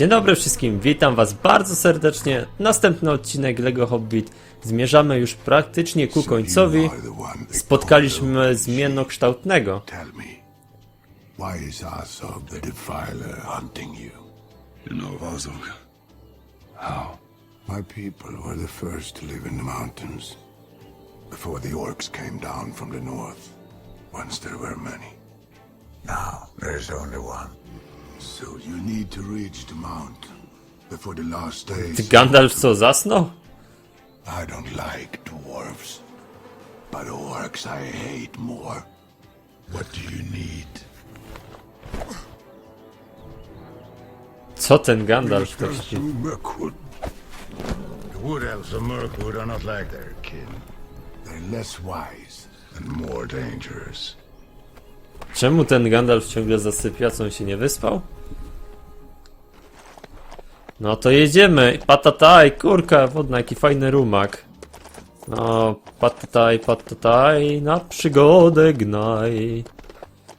Dzień dobry wszystkim, witam was bardzo serdecznie. Następny odcinek LEGO Hobbit. Zmierzamy już praktycznie ku końcowi. Spotkaliśmy zmiennokształtnego. Why is Azog the Defiler hunting you? You know of Azog? How? My people were the first to live in the mountains. Before the orcs came down from the north. Once there were many. Now there's only one. So you need to reach the mountain before the last Ty days. Gandalf co, zasnął? I don't like dwarves, but orcs I hate more. What do you need? Co ten Gandalf tak First śpi? to Mirkwood. The Wood Elves of Mirkwood are not like their kin. They're less wise and more dangerous. Czemu ten Gandalf ciągle zasypia, co on się nie wyspał? No to jedziemy. Patataj, kurka wodna, jaki fajny rumak. No, patataj, patataj, na przygodę gnaj.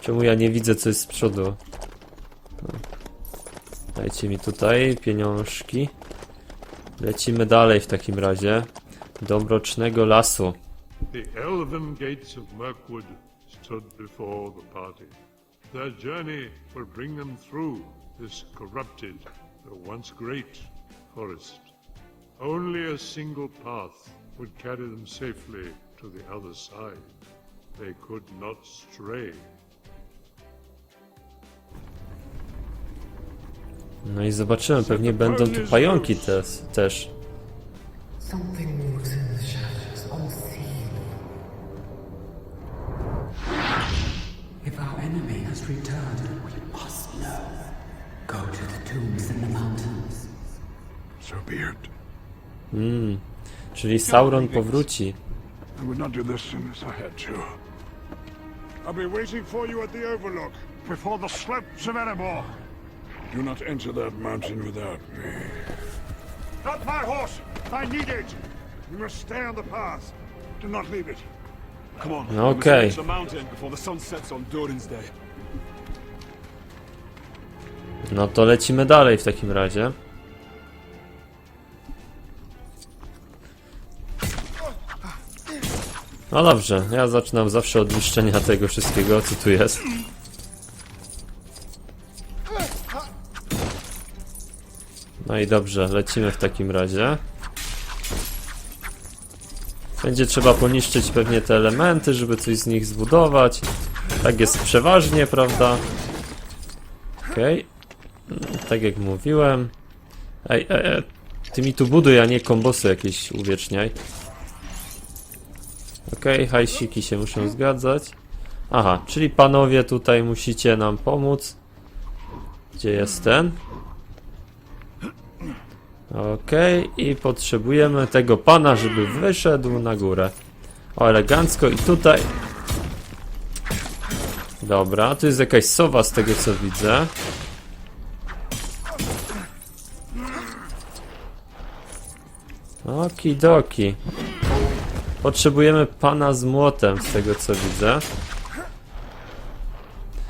Czemu ja nie widzę, co jest z przodu? Dajcie mi tutaj pieniążki. Lecimy dalej w takim razie. Do mrocznego lasu. The elven gates of Mirkwood stood before the party. Their journey will bring them through this corrupted, though once great, forest. Only a single path would carry them safely to the other side. They could not stray. No i zobaczymy, pewnie będą tu pająki też. też. Something moves in the shadows enemy has returned, we must know. Go to the tombs in the mountains. So be it. Hmm. Czyli Sauron powróci. I would not do this unless I had to. I'll be waiting for you at the Overlook, before the slopes of Erebor. Do not enter that mountain without me. Not my horse! I need it! You must stay on the path. Do not leave it. Come on. No, we must okay. reach the mountain before the sun sets on Durin's Day. No to lecimy dalej w takim razie. No dobrze, ja zaczynam zawsze od niszczenia tego wszystkiego, co tu jest. No i dobrze, lecimy w takim razie. Będzie trzeba poniszczyć pewnie te elementy, żeby coś z nich zbudować. Tak jest przeważnie, prawda? Okej. Tak jak mówiłem. Ej, ej, ej. Ty mi tu buduj, a nie kombosy jakieś uwieczniaj. Okej, hajsiki się muszą zgadzać. Aha, czyli panowie tutaj musicie nam pomóc. Gdzie jest ten? Okej, i potrzebujemy tego pana, żeby wyszedł na górę. O, elegancko i tutaj... Dobra, tu jest jakaś sowa z tego co widzę. Okidoki. Potrzebujemy pana z młotem, z tego co widzę.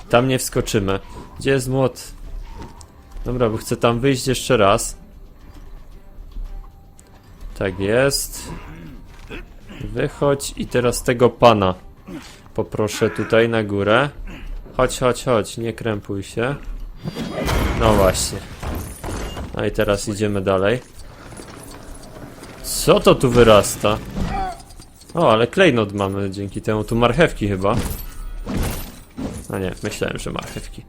Tam nie wskoczymy. Gdzie jest młot? Dobra, bo chcę tam wyjść jeszcze raz. Tak jest. Wychodź i teraz tego pana. Poproszę tutaj na górę. Chodź, chodź, chodź, nie krępuj się. No właśnie. No i teraz idziemy dalej. Co to tu wyrasta? O, ale klejnot mamy dzięki temu. Tu marchewki chyba. A nie, myślałem, że marchewki.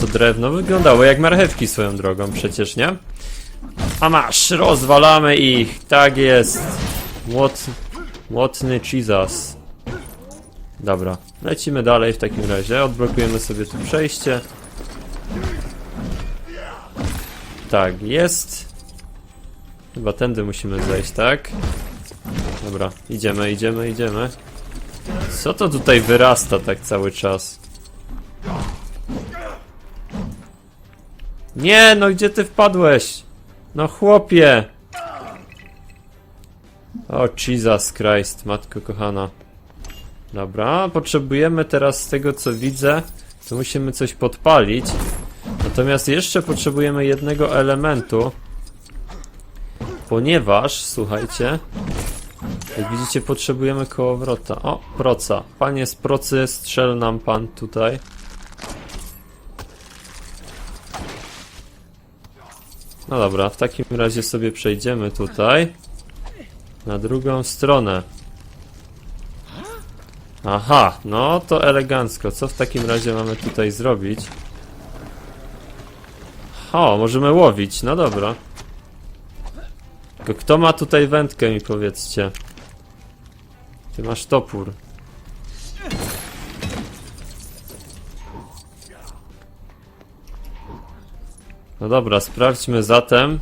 To drewno wyglądało jak marchewki swoją drogą, przecież nie? A masz, rozwalamy ich, tak jest. Młot, młotny Jesus. Dobra, lecimy dalej w takim razie. Odblokujemy sobie tu przejście. Tak, jest. Chyba tędy musimy zejść, tak? Dobra, idziemy, idziemy, idziemy. Co to tutaj wyrasta tak cały czas? Nie, no gdzie ty wpadłeś? No chłopie! O Jesus Christ, matko kochana. Dobra, potrzebujemy teraz z tego co widzę, to musimy coś podpalić. Natomiast jeszcze potrzebujemy jednego elementu, ponieważ, słuchajcie, jak widzicie, potrzebujemy kołowrota. O, proca. Panie z procy, strzel nam pan tutaj. No dobra, w takim razie sobie przejdziemy tutaj. Na drugą stronę. Aha, no to elegancko. Co w takim razie mamy tutaj zrobić? O, możemy łowić, no dobra. Kto ma tutaj wędkę mi powiedzcie? Ty masz topór. No dobra, sprawdźmy zatem,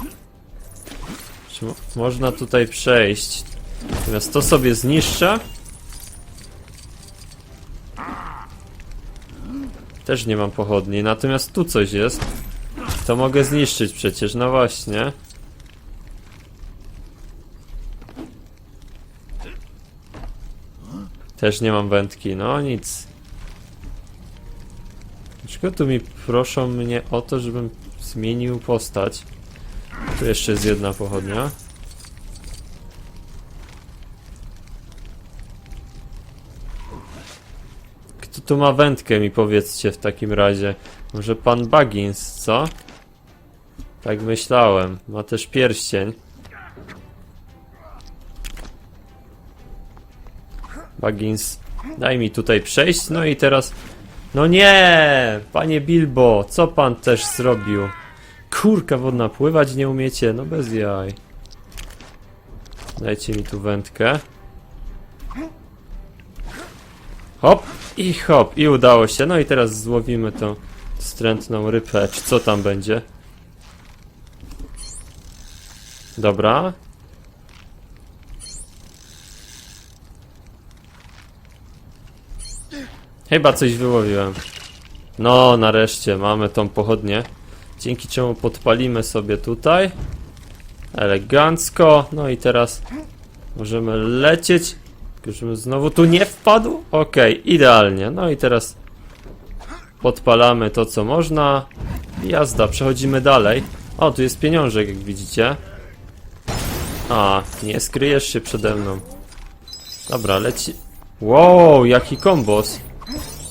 czy mo- można tutaj przejść. Natomiast to sobie zniszczę. Też nie mam pochodni, natomiast tu coś jest. To mogę zniszczyć przecież, no właśnie. Też nie mam wędki, no nic. Dlaczego tu mi proszą mnie o to, żebym zmienił postać? Tu jeszcze jest jedna pochodnia. Kto tu ma wędkę mi powiedzcie w takim razie? Może pan Baggins, co? Tak myślałem. Ma też pierścień. Baggins, daj mi tutaj przejść. No i teraz... No nie! Panie Bilbo, co pan też zrobił? Kurka wodna, pływać nie umiecie? No bez jaj. Dajcie mi tu wędkę. Hop i hop i udało się. No i teraz złowimy tą wstrętną rybę. Czy co tam będzie? Dobra. Chyba coś wyłowiłem. No, nareszcie mamy tą pochodnię. Dzięki czemu podpalimy sobie tutaj. Elegancko. No i teraz możemy lecieć. Żebym znowu tu nie wpadł. Okej, idealnie. No i teraz podpalamy to co można. Jazda, przechodzimy dalej. O, tu jest pieniążek, jak widzicie. A, nie skryjesz się przede mną. Dobra, leci. Wow, jaki kombos.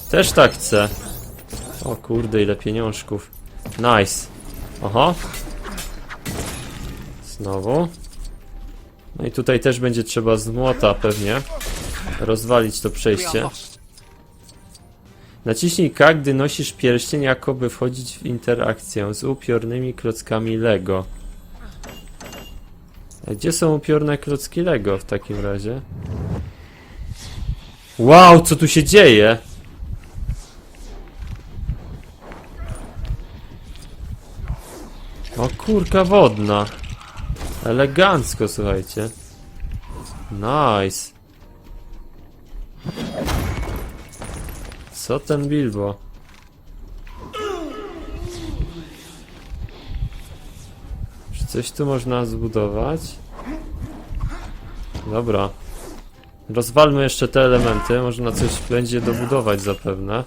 Też tak chcę. O kurde, ile pieniążków. Nice. Oho. Znowu. No i tutaj też będzie trzeba z młota pewnie rozwalić to przejście. Naciśnij K, gdy nosisz pierścień, jakoby wchodzić w interakcję z upiornymi klockami Lego. Gdzie są upiorne klocki Lego w takim razie? Wow, co tu się dzieje? O kurka wodna. Elegancko, słuchajcie. Nice. Co ten Bilbo? Czy coś tu można zbudować? Dobra. Rozwalmy jeszcze te elementy, można coś będzie dobudować zapewne.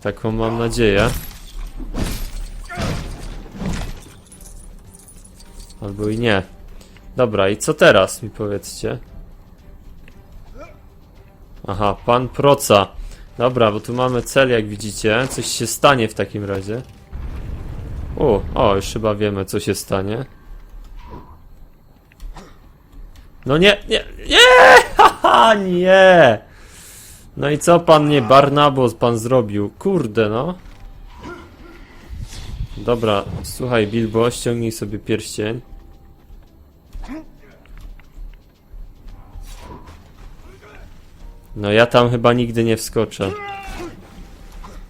Taką mam nadzieję. Albo i nie. Dobra, i co teraz mi powiedzcie? Aha, pan Proca. Dobra, bo tu mamy cel, jak widzicie. Coś się stanie w takim razie. O, o, już chyba wiemy, co się stanie. No nie, nie, nie! Haha, nie! No i co pan nie Barnabas pan zrobił? Kurde, no. Dobra, słuchaj Bilbo, ściągnij sobie pierścień. No ja tam chyba nigdy nie wskoczę.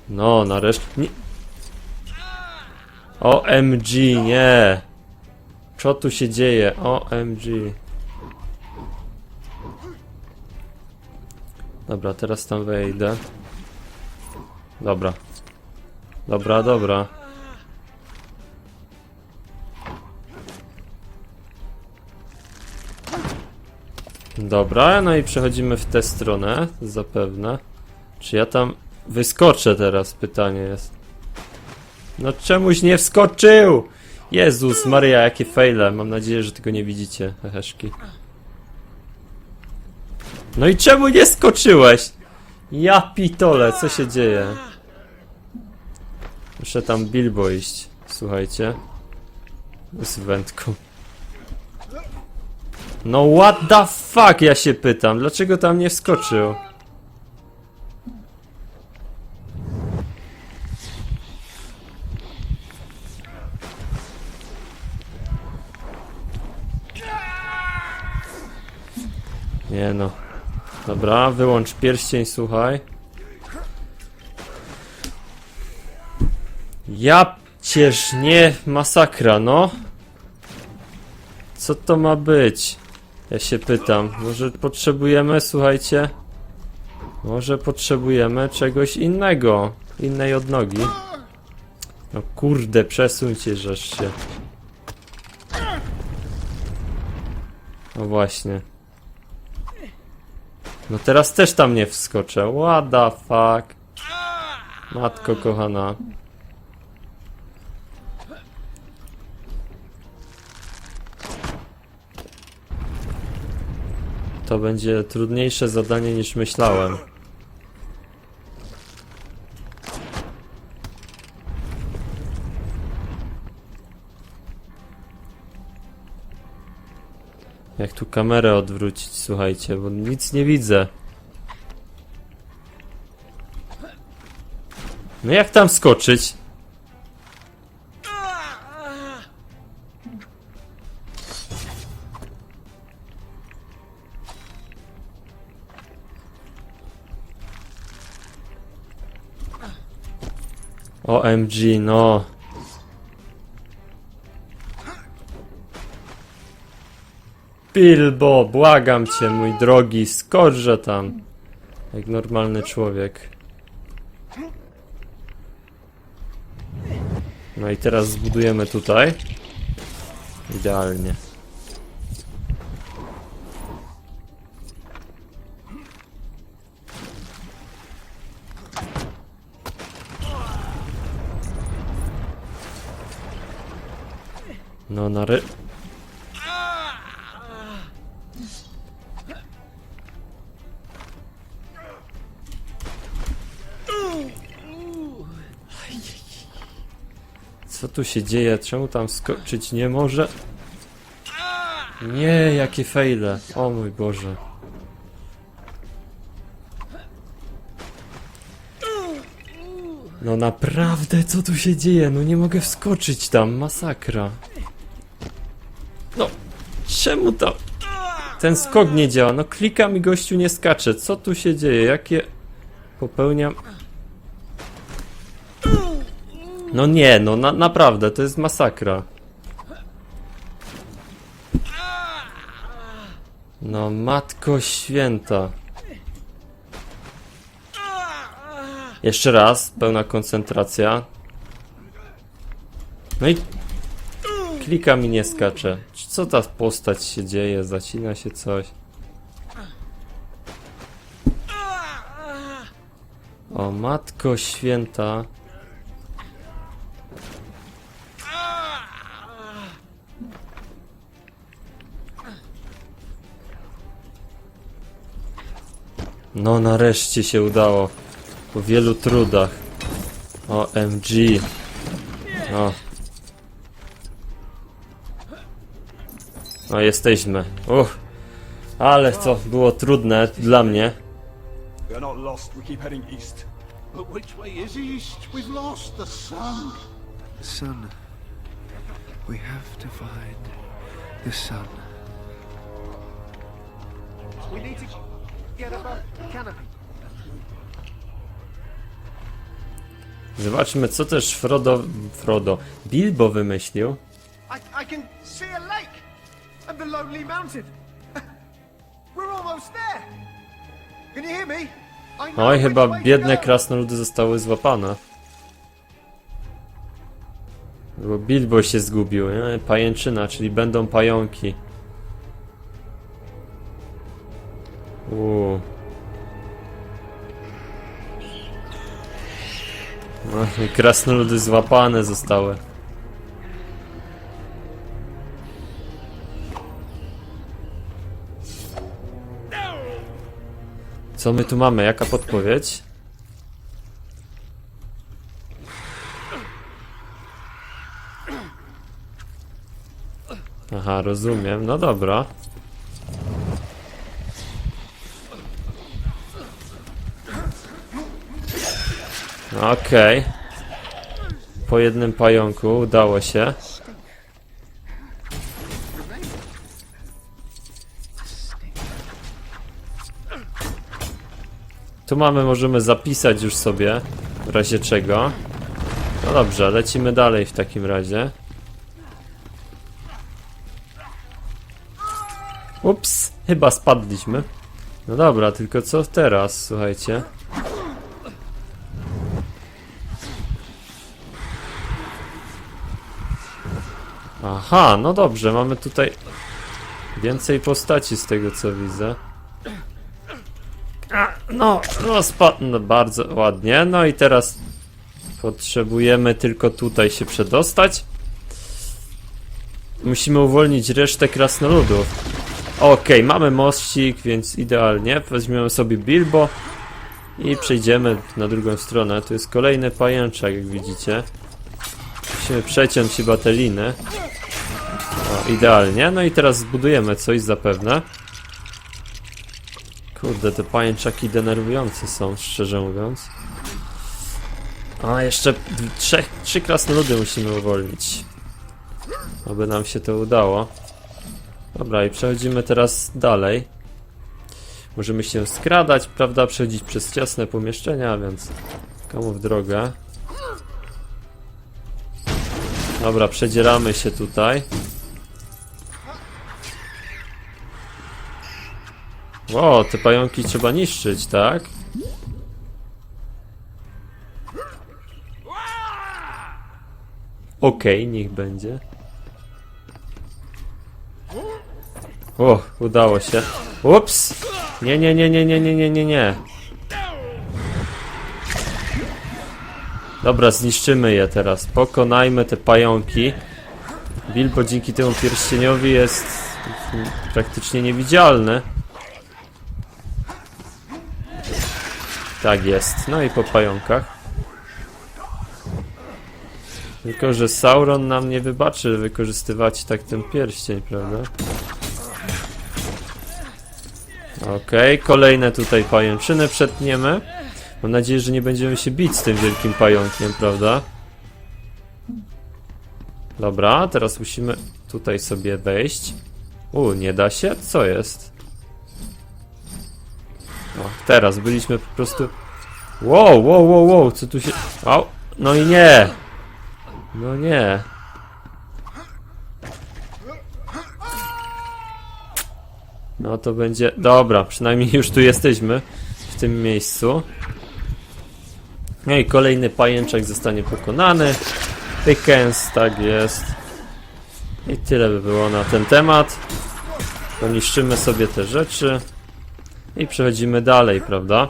No, nareszcie... Nie... OMG, nie! Co tu się dzieje? OMG. Dobra, teraz tam wejdę. Dobra. Dobra, dobra. Dobra, no i przechodzimy w tę stronę, zapewne. Czy ja tam wyskoczę teraz? Pytanie jest. No czemuś nie wskoczył? Jezus Maria, jakie fejle. Mam nadzieję, że tego nie widzicie, heheszki. No i czemu nie skoczyłeś? Ja pitole, co się dzieje? Muszę tam Bilbo iść, słuchajcie. Z wędką. No what the fuck, ja się pytam. Dlaczego tam nie wskoczył? Nie no. Dobra, wyłącz pierścień, słuchaj. Ja cież nie masakra, no. Co to ma być? Ja się pytam. Może potrzebujemy, słuchajcie? Może potrzebujemy czegoś innego. Innej odnogi. No kurde, przesuńcie, żeż się. No właśnie. No teraz też tam nie wskoczę. What the fuck? Matko kochana. To będzie trudniejsze zadanie niż myślałem. Jak tu kamerę odwrócić, słuchajcie, bo nic nie widzę. No jak tam skoczyć? OMG, no. Bilbo, błagam cię, mój drogi, skorżę tam. Jak normalny człowiek. No i teraz zbudujemy tutaj. Idealnie. Na ry... Co tu się dzieje? Czemu tam skoczyć nie może? Nie, jakie fejle. O mój Boże. No naprawdę, co tu się dzieje? No nie mogę wskoczyć tam, masakra. No, czemu to? Ten skok nie działa, no klikam i gościu nie skacze. Co tu się dzieje? Jakie popełniam... No nie, no na, naprawdę, to jest masakra. No matko święta. Jeszcze raz, pełna koncentracja. No i klika mi nie skacze. Co ta postać się dzieje? Zacina się coś. O matko święta. No nareszcie się udało. Po wielu trudach. OMG. No. No jesteśmy. Uch. Ale to było trudne dla mnie. We are not lost. We keep heading east. But which way is east? We've lost the sun. The sun. We have to find the sun. We need to get up a canopy. Zobaczmy co też Frodo... Frodo... Bilbo wymyślił. I, I can see a lake and the lonely mountain. We're almost there. Can you hear me? I chyba biedne krasnoludy zostały złapane. Bo Bilbo się zgubił, nie? Pajęczyna, czyli będą pająki. Uuu. No, krasnoludy złapane zostały. Co my tu mamy? Jaka podpowiedź? Aha, rozumiem. No dobra. Okej. Po jednym pająku udało się. Tu mamy, możemy zapisać już sobie, w razie czego. No dobrze, lecimy dalej w takim razie. Ups, chyba spadliśmy. No dobra, tylko co teraz, słuchajcie. Aha, no dobrze, mamy tutaj więcej postaci z tego co widzę. No, spadł, no bardzo ładnie. No i teraz potrzebujemy tylko tutaj się przedostać. Musimy uwolnić resztę krasnoludów. Okej, mamy mościk, więc idealnie. Weźmiemy sobie Bilbo i przejdziemy na drugą stronę. Tu jest kolejny pajęczak, jak widzicie. Musimy przeciąć chyba te. O, idealnie. No i teraz zbudujemy coś zapewne. Kurde, te pajęczaki denerwujące są, szczerze mówiąc. A, jeszcze trzech, trzy krasnoludy musimy uwolnić. Aby nam się to udało. Dobra, i przechodzimy teraz dalej. Możemy się skradać, prawda, przechodzić przez ciasne pomieszczenia, więc komu w drogę. Dobra, przedzieramy się tutaj. O, te pająki trzeba niszczyć, tak? Okej, niech będzie. O, udało się. Ups! Nie, nie, nie, nie, nie, nie, nie, nie, nie. Dobra, zniszczymy je teraz. Pokonajmy te pająki. Bilbo dzięki temu pierścieniowi jest praktycznie niewidzialny. Tak jest. No i po pająkach. Tylko, że Sauron nam nie wybaczy wykorzystywać tak ten pierścień, prawda? Okej, kolejne tutaj pajęczyny przetniemy. Mam nadzieję, że nie będziemy się bić z tym wielkim pająkiem, prawda? Dobra, teraz musimy tutaj sobie wejść. U, nie da się? Co jest? O, teraz byliśmy po prostu... Wow, wow, wow, wow, co tu się... Au, no i nie! No nie. No to będzie... Dobra, przynajmniej już tu jesteśmy. W tym miejscu. No i kolejny pajęczek zostanie pokonany. Pickens, tak jest. I tyle by było na ten temat. Poniszczymy sobie te rzeczy. I przechodzimy dalej, prawda?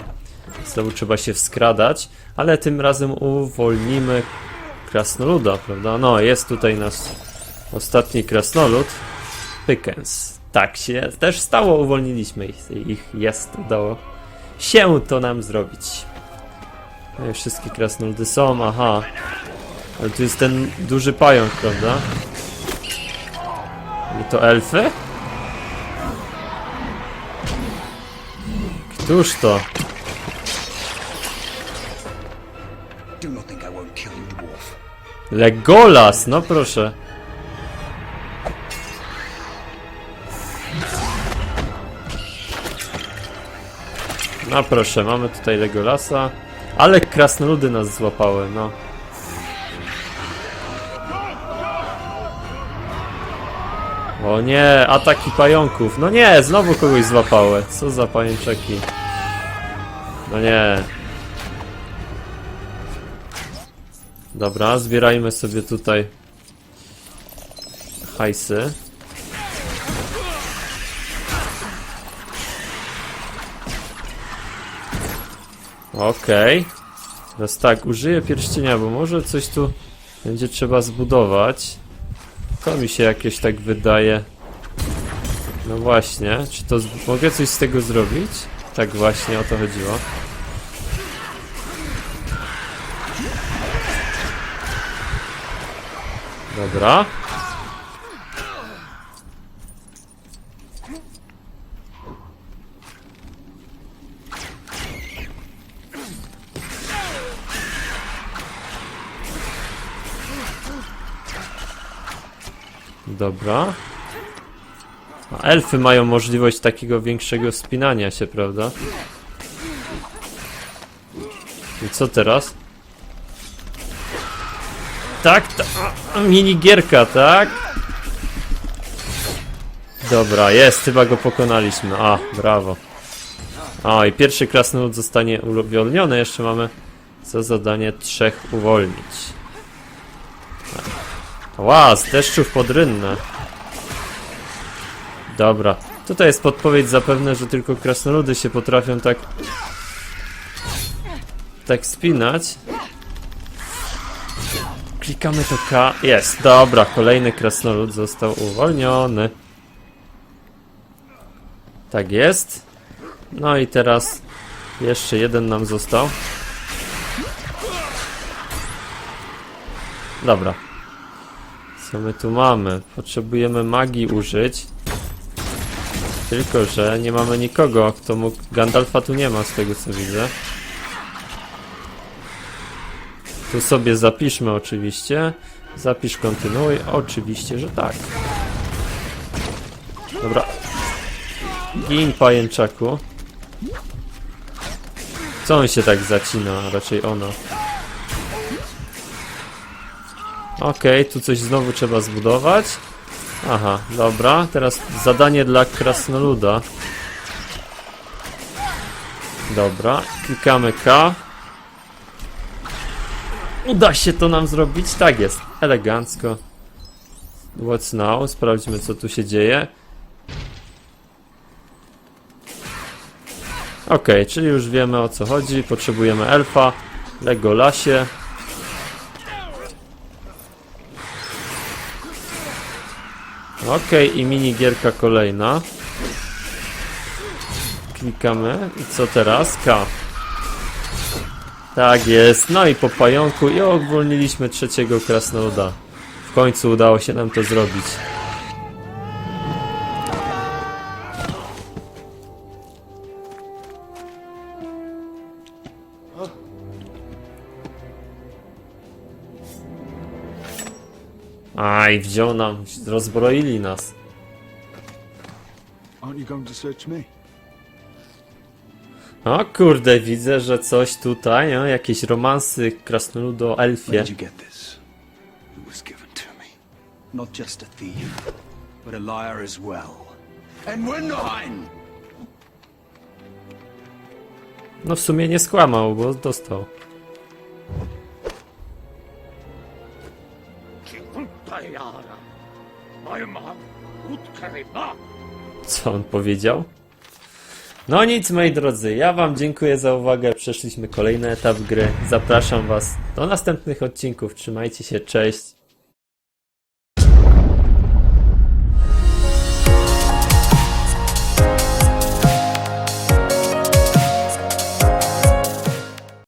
Znowu trzeba się wskradać, ale tym razem uwolnimy krasnoluda, prawda? No, jest tutaj nasz ostatni krasnolud. Pickens. Tak się też stało, uwolniliśmy ich, ich jest, udało się to nam zrobić. No wszystkie krasnoludy są, aha. Ale tu jest ten duży pająk, prawda? I to elfy? You, dwarf. Legolas, no proszę. No proszę, mamy tutaj Legolasa. Ale krasnoludy nas złapały, no. O nie, ataki pająków. No nie, znowu kogoś złapały. Co za pajęczaki. No nie. Dobra, zbierajmy sobie tutaj hajsy. Okej. Teraz tak, użyję pierścienia, bo może coś tu będzie trzeba zbudować. To mi się jakieś tak wydaje. No właśnie, czy to mogę coś z tego zrobić? Tak właśnie o to chodziło. Dobra. Dobra. A elfy mają możliwość takiego większego wspinania się, prawda? I co teraz? Tak, ta, a, minigierka, tak? Dobra, jest, chyba go pokonaliśmy. A, brawo. O, i pierwszy krasnolud zostanie uwolniony. Jeszcze mamy za zadanie trzech uwolnić. Ła, z deszczów pod rynnę. Dobra. Tutaj jest podpowiedź zapewne, że tylko krasnoludy się potrafią tak... Tak spinać. Klikamy to K. Jest, dobra, kolejny krasnolud został uwolniony. Tak jest. No i teraz jeszcze jeden nam został. Dobra. Co my tu mamy? Potrzebujemy magii użyć. Tylko, że nie mamy nikogo, kto mógł... Gandalfa tu nie ma, z tego co widzę. Tu sobie zapiszmy oczywiście. Zapisz, kontynuuj. Oczywiście, że tak. Dobra. Gin, pajęczaku. Co on się tak zacina? Raczej ona. Okej, tu coś znowu trzeba zbudować. Aha, dobra. Teraz zadanie dla krasnoluda. Dobra, klikamy K. Uda się to nam zrobić? Tak jest. Elegancko. What's now? Sprawdźmy co tu się dzieje. Okej, czyli już wiemy o co chodzi. Potrzebujemy elfa, Legolasie. Okej, i minigierka kolejna. Klikamy. I co teraz? K. Tak jest. No i po pająku i uwolniliśmy trzeciego krasnoluda. W końcu udało się nam to zrobić. Aj, wziął nam, rozbroili nas. Aren't you going to search me? O kurde, widzę, że coś tutaj, no, jakieś romansy krasnoludo elfie. Where did you get this? It was given to me. Not just a thief, but a liar as well. And we're nine! No w sumie nie skłamał, bo dostał. Co on powiedział? No nic, moi drodzy, ja wam dziękuję za uwagę. Przeszliśmy kolejny etap gry. Zapraszam was do następnych odcinków. Trzymajcie się, cześć.